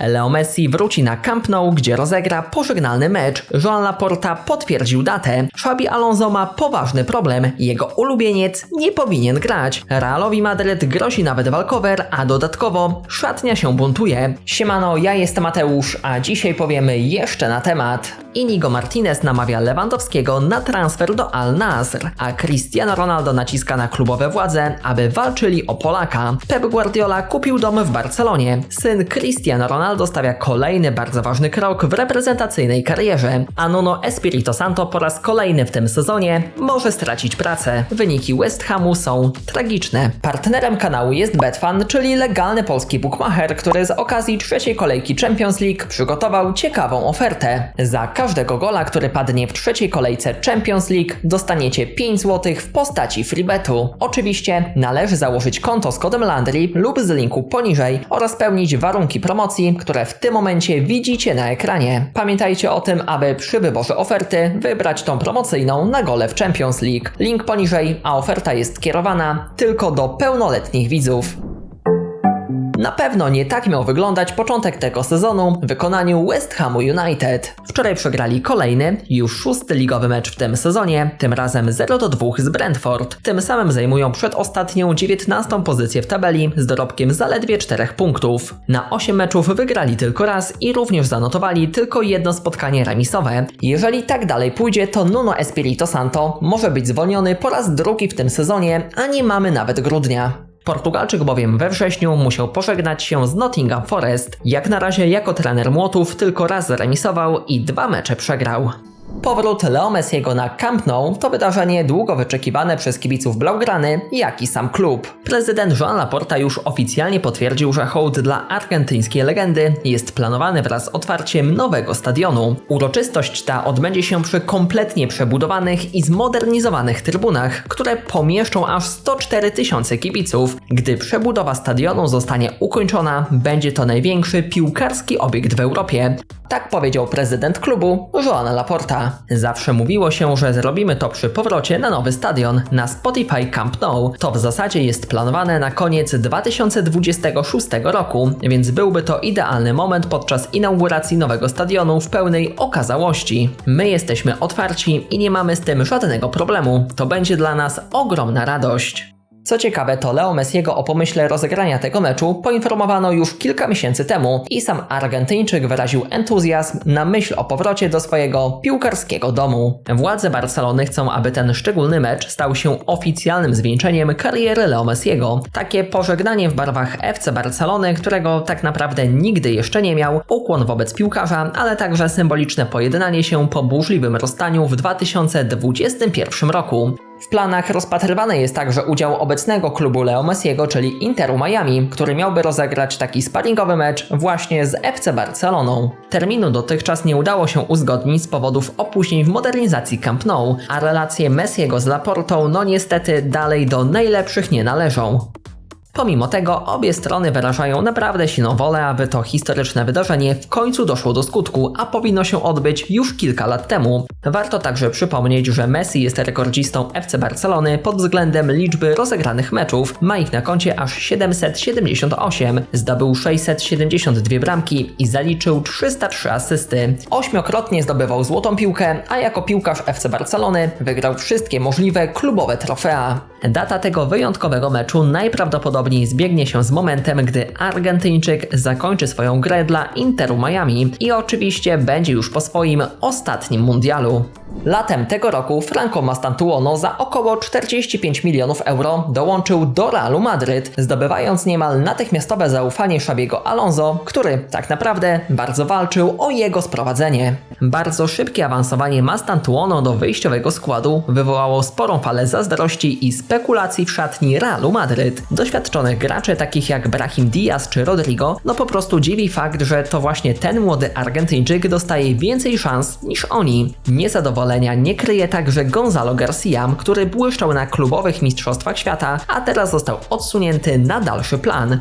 Leo Messi wróci na Camp Nou, gdzie rozegra pożegnalny mecz. Joan Laporta potwierdził datę. Xabi Alonso ma poważny problem. Jego ulubieniec nie powinien grać. Realowi Madryt grozi nawet walkover, a dodatkowo szatnia się buntuje. Siemano, ja jestem Mateusz, a dzisiaj powiemy jeszcze na temat. Inigo Martinez namawia Lewandowskiego na transfer do Al Nasr, a Cristiano Ronaldo naciska na klubowe władze, aby walczyli o Polaka. Pep Guardiola kupił dom w Barcelonie. Syn Cristiano Ronaldo stawia kolejny bardzo ważny krok w reprezentacyjnej karierze, a Nuno Espirito Santo po raz kolejny w tym sezonie może stracić pracę. Wyniki West Hamu są tragiczne. Partnerem kanału jest Betfan, czyli legalny polski bookmacher, który z okazji trzeciej kolejki Champions League przygotował ciekawą ofertę. Za każdego gola, który padnie w trzeciej kolejce Champions League, dostaniecie 5 zł w postaci freebetu. Oczywiście należy założyć konto z kodem Landry lub z linku poniżej oraz spełnić warunki promocji, które w tym momencie widzicie na ekranie. Pamiętajcie o tym, aby przy wyborze oferty wybrać tą promocyjną na gole w Champions League. Link poniżej, a oferta jest kierowana tylko do pełnoletnich widzów. Na pewno nie tak miał wyglądać początek tego sezonu w wykonaniu West Hamu United. Wczoraj przegrali kolejny, już szósty ligowy mecz w tym sezonie, tym razem 0-2 z Brentford. Tym samym zajmują przedostatnią 19 pozycję w tabeli z dorobkiem zaledwie 4 punktów. Na 8 meczów wygrali tylko raz i również zanotowali tylko jedno spotkanie remisowe. Jeżeli tak dalej pójdzie, to Nuno Espirito Santo może być zwolniony po raz drugi w tym sezonie, a nie mamy nawet grudnia. Portugalczyk bowiem we wrześniu musiał pożegnać się z Nottingham Forest. Jak na razie jako trener Młotów tylko raz remisował i dwa mecze przegrał. Powrót Leo Messiego na Camp Nou to wydarzenie długo wyczekiwane przez kibiców Blaugrany, jak i sam klub. Prezydent Joan Laporta już oficjalnie potwierdził, że hołd dla argentyńskiej legendy jest planowany wraz z otwarciem nowego stadionu. Uroczystość ta odbędzie się przy kompletnie przebudowanych i zmodernizowanych trybunach, które pomieszczą aż 104 tysiące kibiców. Gdy przebudowa stadionu zostanie ukończona, będzie to największy piłkarski obiekt w Europie. Tak powiedział prezydent klubu Joan Laporta. Zawsze mówiło się, że zrobimy to przy powrocie na nowy stadion, na Spotify Camp Nou. To w zasadzie jest planowane na koniec 2026 roku, więc byłby to idealny moment podczas inauguracji nowego stadionu w pełnej okazałości. My jesteśmy otwarci i nie mamy z tym żadnego problemu. To będzie dla nas ogromna radość. Co ciekawe, to Leo Messiego o pomyśle rozegrania tego meczu poinformowano już kilka miesięcy temu i sam Argentyńczyk wyraził entuzjazm na myśl o powrocie do swojego piłkarskiego domu. Władze Barcelony chcą, aby ten szczególny mecz stał się oficjalnym zwieńczeniem kariery Leo Messiego. Takie pożegnanie w barwach FC Barcelony, którego tak naprawdę nigdy jeszcze nie miał, ukłon wobec piłkarza, ale także symboliczne pojednanie się po burzliwym rozstaniu w 2021 roku. W planach rozpatrywany jest także udział obecnego klubu Leo Messiego, czyli Interu Miami, który miałby rozegrać taki sparingowy mecz właśnie z FC Barceloną. Terminu dotychczas nie udało się uzgodnić z powodów opóźnień w modernizacji Camp Nou, a relacje Messiego z Laportą no niestety dalej do najlepszych nie należą. Pomimo tego obie strony wyrażają naprawdę silną wolę, aby to historyczne wydarzenie w końcu doszło do skutku, a powinno się odbyć już kilka lat temu. Warto także przypomnieć, że Messi jest rekordzistą FC Barcelony pod względem liczby rozegranych meczów. Ma ich na koncie aż 778, zdobył 672 bramki i zaliczył 303 asysty. Ośmiokrotnie zdobywał złotą piłkę, a jako piłkarz FC Barcelony wygrał wszystkie możliwe klubowe trofea. Data tego wyjątkowego meczu najprawdopodobniej zbiegnie się z momentem, gdy Argentyńczyk zakończy swoją grę dla Interu Miami i oczywiście będzie już po swoim ostatnim mundialu. Latem tego roku Franco Mastantuono za około 45 milionów euro dołączył do Realu Madryt, zdobywając niemal natychmiastowe zaufanie Szabiego Alonso, który tak naprawdę bardzo walczył o jego sprowadzenie. Bardzo szybkie awansowanie Mastantuono do wyjściowego składu wywołało sporą falę zazdrości i spekulacji w szatni Realu Madryt. Doświadczonych graczy takich jak Brahim Diaz czy Rodrigo, no po prostu dziwi fakt, że to właśnie ten młody Argentyńczyk dostaje więcej szans niż oni. Niezadowolenia nie kryje także Gonzalo Garcia, który błyszczał na klubowych mistrzostwach świata, a teraz został odsunięty na dalszy plan.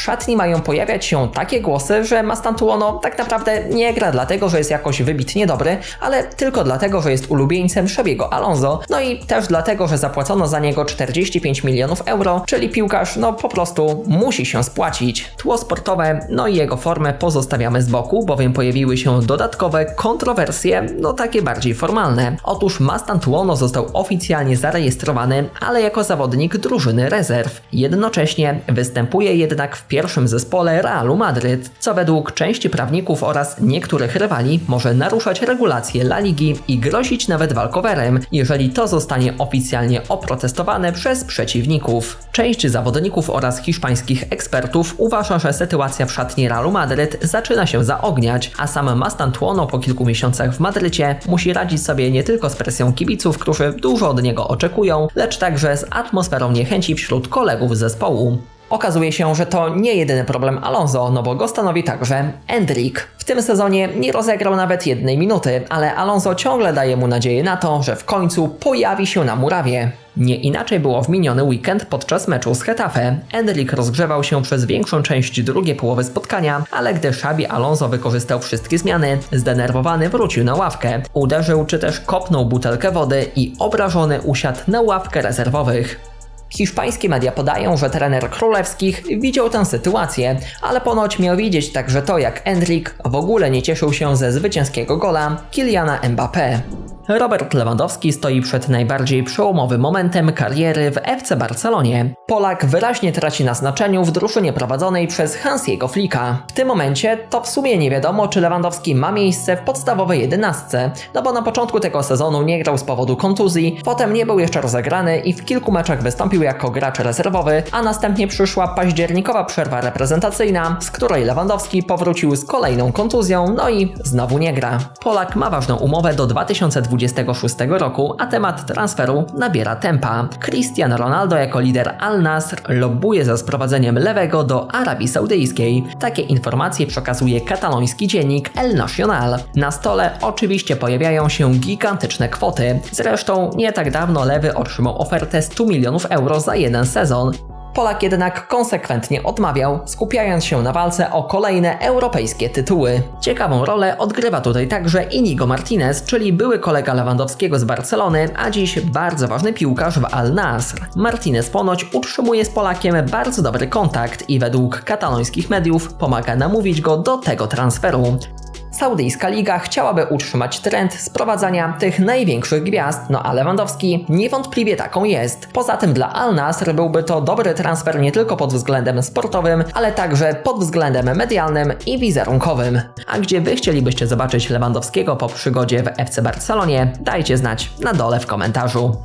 Szatni mają pojawiać się takie głosy, że Mastantuono tak naprawdę nie gra dlatego, że jest jakoś wybitnie dobry, ale tylko dlatego, że jest ulubieńcem Szabiego Alonso, no i też dlatego, że zapłacono za niego 45 milionów euro, czyli piłkarz no po prostu musi się spłacić. Tło sportowe, no i jego formę pozostawiamy z boku, bowiem pojawiły się dodatkowe kontrowersje, no takie bardziej formalne. Otóż Mastantuono został oficjalnie zarejestrowany, ale jako zawodnik drużyny rezerw. Jednocześnie występuje jednak w pierwszym zespole Realu Madryt, co według części prawników oraz niektórych rywali może naruszać regulacje La Ligi i grozić nawet walkowerem, jeżeli to zostanie oficjalnie oprotestowane przez przeciwników. Część zawodników oraz hiszpańskich ekspertów uważa, że sytuacja w szatni Realu Madryt zaczyna się zaogniać, a sam Mastantuono po kilku miesiącach w Madrycie musi radzić sobie nie tylko z presją kibiców, którzy dużo od niego oczekują, lecz także z atmosferą niechęci wśród kolegów zespołu. Okazuje się, że to nie jedyny problem Alonso, no bo go stanowi także Endrick. W tym sezonie nie rozegrał nawet jednej minuty, ale Alonso ciągle daje mu nadzieję na to, że w końcu pojawi się na murawie. Nie inaczej było w miniony weekend podczas meczu z Hetafe. Endrick rozgrzewał się przez większą część drugiej połowy spotkania, ale gdy Xabi Alonso wykorzystał wszystkie zmiany, zdenerwowany wrócił na ławkę. Uderzył czy też kopnął butelkę wody i obrażony usiadł na ławkę rezerwowych. Hiszpańskie media podają, że trener królewskich widział tę sytuację, ale ponoć miał widzieć także to, jak Endrick w ogóle nie cieszył się ze zwycięskiego gola Kiliana Mbappé. Robert Lewandowski stoi przed najbardziej przełomowym momentem kariery w FC Barcelonie. Polak wyraźnie traci na znaczeniu w drużynie prowadzonej przez Hansiego Flicka. W tym momencie to w sumie nie wiadomo, czy Lewandowski ma miejsce w podstawowej jedenastce, no bo na początku tego sezonu nie grał z powodu kontuzji, potem nie był jeszcze rozegrany i w kilku meczach wystąpił jako gracz rezerwowy, a następnie przyszła październikowa przerwa reprezentacyjna, z której Lewandowski powrócił z kolejną kontuzją, no i znowu nie gra. Polak ma ważną umowę do 2020 2026 roku, a temat transferu nabiera tempa. Cristiano Ronaldo jako lider Al Nasr lobbuje za sprowadzeniem lewego do Arabii Saudyjskiej. Takie informacje przekazuje kataloński dziennik El Nacional. Na stole oczywiście pojawiają się gigantyczne kwoty. Zresztą nie tak dawno lewy otrzymał ofertę 100 milionów euro za jeden sezon. Polak jednak konsekwentnie odmawiał, skupiając się na walce o kolejne europejskie tytuły. Ciekawą rolę odgrywa tutaj także Inigo Martinez, czyli były kolega Lewandowskiego z Barcelony, a dziś bardzo ważny piłkarz w Al Nasr. Martinez ponoć utrzymuje z Polakiem bardzo dobry kontakt i według katalońskich mediów pomaga namówić go do tego transferu. Saudyjska Liga chciałaby utrzymać trend sprowadzania tych największych gwiazd, no a Lewandowski niewątpliwie taką jest. Poza tym dla Al Nasr byłby to dobry transfer nie tylko pod względem sportowym, ale także pod względem medialnym i wizerunkowym. A gdzie wy chcielibyście zobaczyć Lewandowskiego po przygodzie w FC Barcelonie, dajcie znać na dole w komentarzu.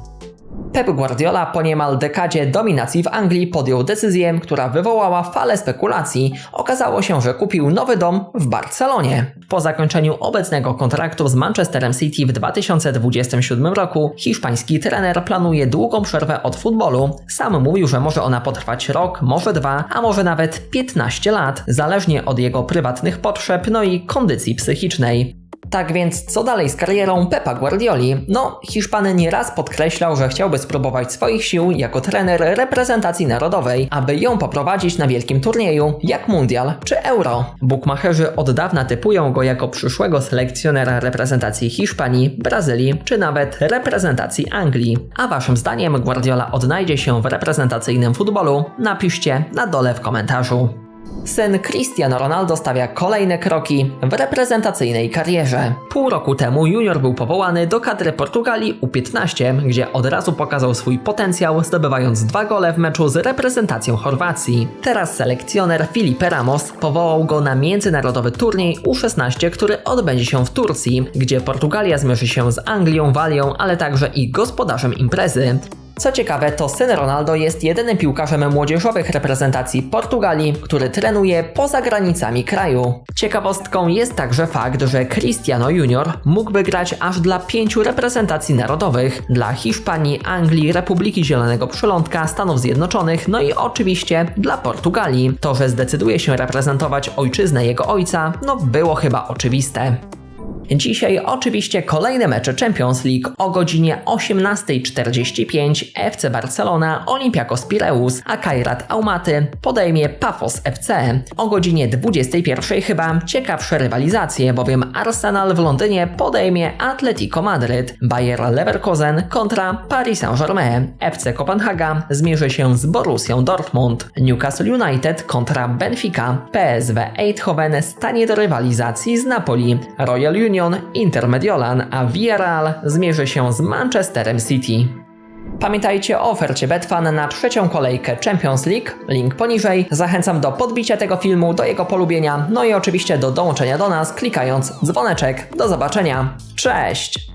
Pep Guardiola po niemal dekadzie dominacji w Anglii podjął decyzję, która wywołała falę spekulacji. Okazało się, że kupił nowy dom w Barcelonie. Po zakończeniu obecnego kontraktu z Manchesterem City w 2027 roku, hiszpański trener planuje długą przerwę od futbolu. Sam mówił, że może ona potrwać rok, może dwa, a może nawet 15 lat, zależnie od jego prywatnych potrzeb, no i kondycji psychicznej. Tak więc co dalej z karierą Pepa Guardioli? No, Hiszpan nieraz podkreślał, że chciałby spróbować swoich sił jako trener reprezentacji narodowej, aby ją poprowadzić na wielkim turnieju, jak Mundial czy Euro. Bukmacherzy od dawna typują go jako przyszłego selekcjonera reprezentacji Hiszpanii, Brazylii czy nawet reprezentacji Anglii. A waszym zdaniem Guardiola odnajdzie się w reprezentacyjnym futbolu? Napiszcie na dole w komentarzu. Syn Cristiano Ronaldo stawia kolejne kroki w reprezentacyjnej karierze. Pół roku temu junior był powołany do kadry Portugalii U15, gdzie od razu pokazał swój potencjał, zdobywając dwa gole w meczu z reprezentacją Chorwacji. Teraz selekcjoner Filipe Ramos powołał go na międzynarodowy turniej U16, który odbędzie się w Turcji, gdzie Portugalia zmierzy się z Anglią, Walią, ale także i gospodarzem imprezy. Co ciekawe, to syn Ronaldo jest jedynym piłkarzem młodzieżowych reprezentacji Portugalii, który trenuje poza granicami kraju. Ciekawostką jest także fakt, że Cristiano Junior mógłby grać aż dla pięciu reprezentacji narodowych dla Hiszpanii, Anglii, Republiki Zielonego Przylądka, Stanów Zjednoczonych, no i oczywiście dla Portugalii. To, że zdecyduje się reprezentować ojczyznę jego ojca, no było chyba oczywiste. Dzisiaj oczywiście kolejne mecze Champions League. O godzinie 18.45 FC Barcelona, Olympiakos Pireus, a Kairat Aumaty podejmie Pafos FC. O godzinie 21.00 chyba ciekawsze rywalizacje, bowiem Arsenal w Londynie podejmie Atletico Madryt, Bayer Leverkusen kontra Paris Saint-Germain, FC Kopenhaga zmierzy się z Borussią Dortmund, Newcastle United kontra Benfica, PSV Eindhoven stanie do rywalizacji z Napoli, Royal Union Inter Mediolan, a Villarreal zmierzy się z Manchesterem City. Pamiętajcie o ofercie Betfan na trzecią kolejkę Champions League, link poniżej. Zachęcam do podbicia tego filmu, do jego polubienia, no i oczywiście do dołączenia do nas klikając dzwoneczek. Do zobaczenia, cześć!